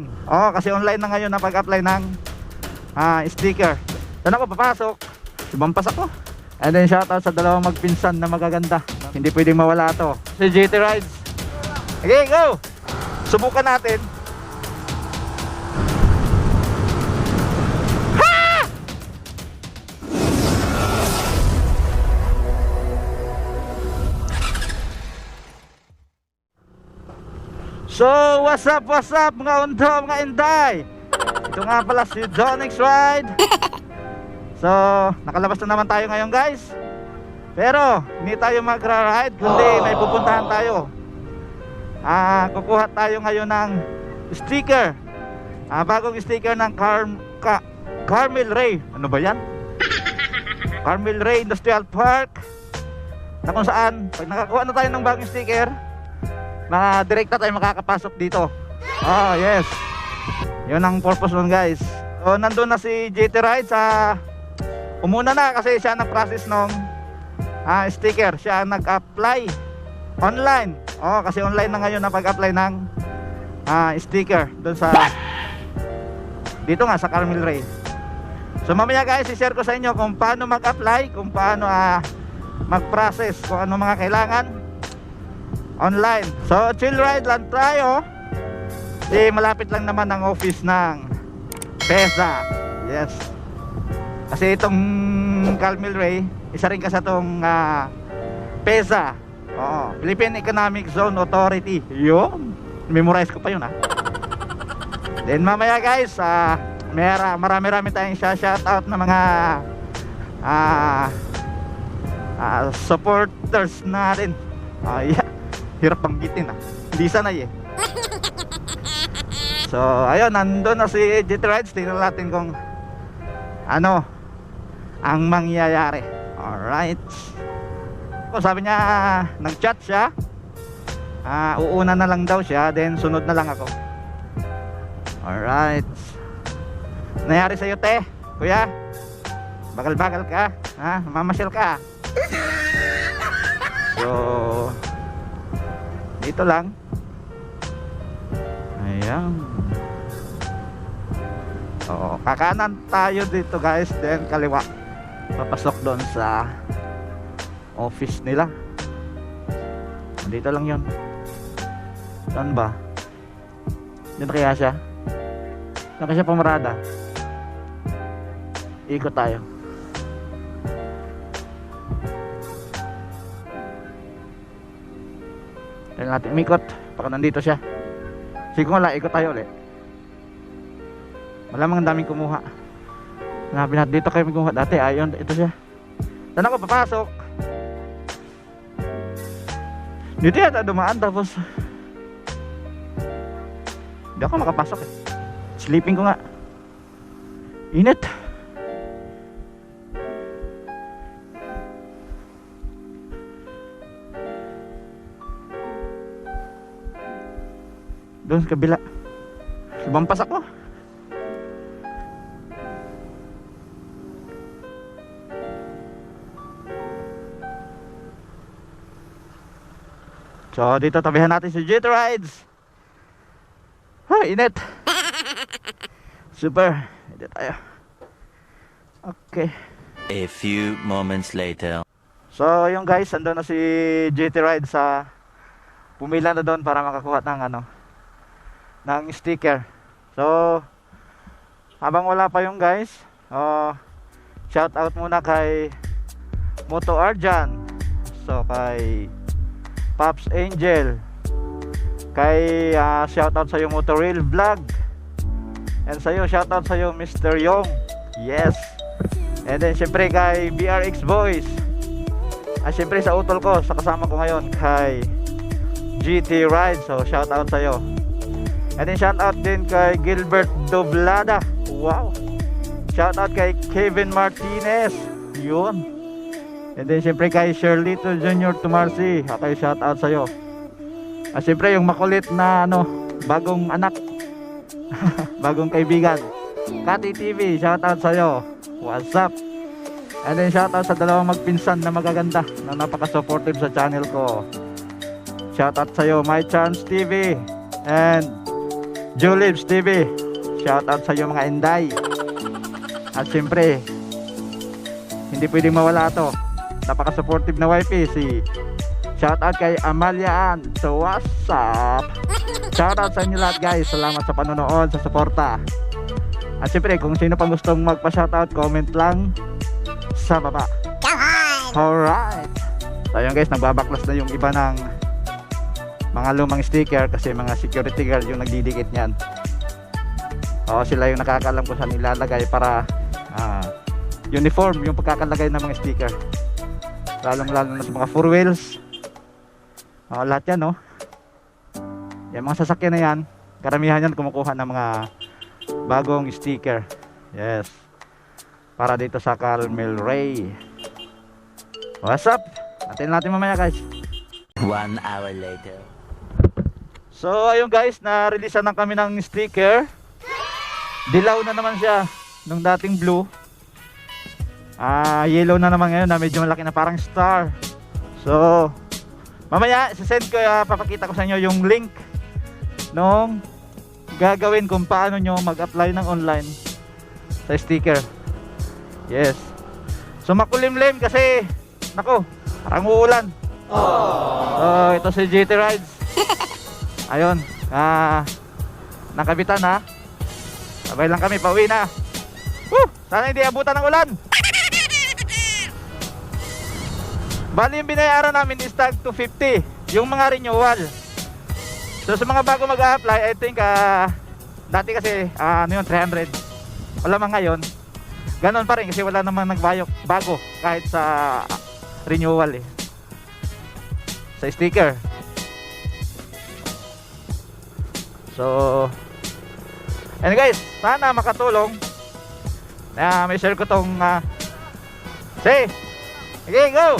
Oo, kasi online na ngayon na pag-apply ng ah, sticker. Saan ako papasok? Sumampas ako. And then shoutout sa dalawang magpinsan na magaganda. Hindi pwedeng mawala to. Si GT Rides. Okay, go! Subukan natin. So, what's up, what's up mga undo, mga inday? Ito nga pala si Jonix Ride. So, nakalabas na naman tayo ngayon guys. Pero, hindi tayo magra-ride, kundi may pupuntahan tayo. Ah, kukuha tayo ngayon ng sticker. Ah, bagong sticker ng Carm Ka Carmel Ray. Ano ba 'yan? Carmel Ray Industrial Park. Na kung saan, pag nakakuha na tayo ng bagong sticker, mga direkta tayo makakapasok dito. Oh, yes. Yun ang purpose nun guys. So, nandun na si JT Ride sa... Umuna na kasi siya nag-process nung ah, sticker. Siya nag-apply online. Oh, kasi online na ngayon na pag-apply ng ah, sticker doon sa dito nga sa Carmel Ray. So mamaya guys, i-share ko sa inyo kung paano mag-apply, kung paano ah, mag-process, kung ano mga kailangan online. So chill ride lang tayo. Di malapit lang naman ang office ng PESA. Yes. Kasi itong Carmel Ray, isa rin kasi itong ah, PESA. Oo, Philippine Economic Zone Authority. Yun. Memorize ko pa yun ah. Then mamaya guys, ah mera, marami-rami tayong shoutout na mga ah ah, supporters natin. Ah, yeah. Hirap banggitin ah. Hindi sanay eh. So, ayun, nandun na si GT Rides. Tingnan natin kung ano ang mangyayari. Alright. Kung sabi niya, nag-chat siya. Ah, uuna na lang daw siya, then sunod na lang ako. Alright. Nangyari sa'yo, te? Kuya? Bagal-bagal ka? Ha? Mamasyal ka? So, dito lang. Ayan. Oo, kakanan tayo dito guys, then kaliwa. Papasok doon sa office nila. Dito lang yon. Saan ba? Dito kaya siya? Saan kaya siya pumarada? Ikot tayo. Tignan natin umikot. Baka nandito siya. Sige nga lang, ikot tayo ulit. Malamang ang daming kumuha. Hanapin natin dito kayo kumuha dati. Ayun, ito siya. Saan ako papasok? Dito yata dumaan tapos Hindi ako makapasok eh. Sleeping ko nga. Init. Doon sa kabila. Lumampas ako. So dito tabihan natin si Jet Rides. Ha, init. Super. Dito tayo. Okay. A few moments later. So yung guys, andun na si JT Ride sa pumila na doon para makakuha ng ano ng sticker. So habang wala pa yung guys, uh, shout out muna kay Moto Arjan. So kay Pops Angel. Kay uh, shout out sa iyo Moto Real Vlog. And sa iyo shout out sa iyo Mr. Yong. Yes. And then syempre kay BRX Boys. At syempre sa utol ko, sa kasama ko ngayon kay GT Ride. So shout out sa iyo. And then shout out din kay Gilbert Doblada. Wow. Shout out kay Kevin Martinez. Yun. And then syempre kay Shirlito Junior Tumarsi. Okay, shout out sa iyo. At syempre yung makulit na ano, bagong anak. bagong kaibigan. Kati TV, shout out sa iyo. What's up? And then shoutout sa dalawang magpinsan na magaganda na napaka-supportive sa channel ko. Shoutout sa iyo, My Chance TV and Julips TV. Shout out sa iyo mga Inday. At siyempre, hindi pwedeng mawala to. Napaka-supportive na wifey si Shout out kay Amalia Ann. So what's up? Shout out sa inyo lahat guys. Salamat sa panonood, sa suporta. At siyempre, kung sino pang gustong magpa-shoutout, comment lang sa baba. Alright. So yun guys, nagbabaklas na yung iba ng mga lumang sticker kasi mga security guard yung nagdidikit niyan. Oo, sila yung nakakalam kung saan ilalagay para ah, uniform yung pagkakalagay ng mga sticker. Lalong lalo na sa mga four wheels. Oo, lahat yan, no? Yung mga sasakyan na yan, karamihan yan kumukuha ng mga bagong sticker. Yes. Para dito sa Carmel Ray. What's up? Atin natin mamaya guys. One hour later. So ayun guys, na-release na kami ng sticker. Dilaw na naman siya nung dating blue. Ah, yellow na naman ngayon na medyo malaki na parang star. So, mamaya send ko, ah, papakita ko sa inyo yung link nung gagawin kung paano nyo mag-apply ng online sa sticker. Yes. So makulimlim kasi nako, parang uulan. So ito si GT Rides. Ayun, ah nakabitan na. Sabay lang kami pauwi na. Woo! Sana hindi abutan ng ulan. Bali yung binayaran namin is tag 250. Yung mga renewal. So sa mga bago mag-apply, I think ah dati kasi ah, ano yun 300. Wala man ngayon. Ganon pa rin kasi wala namang nagbayok bago kahit sa renewal eh. Sa sticker. So And guys, sana makatulong. Na may share ko tong uh, Say. Okay, go.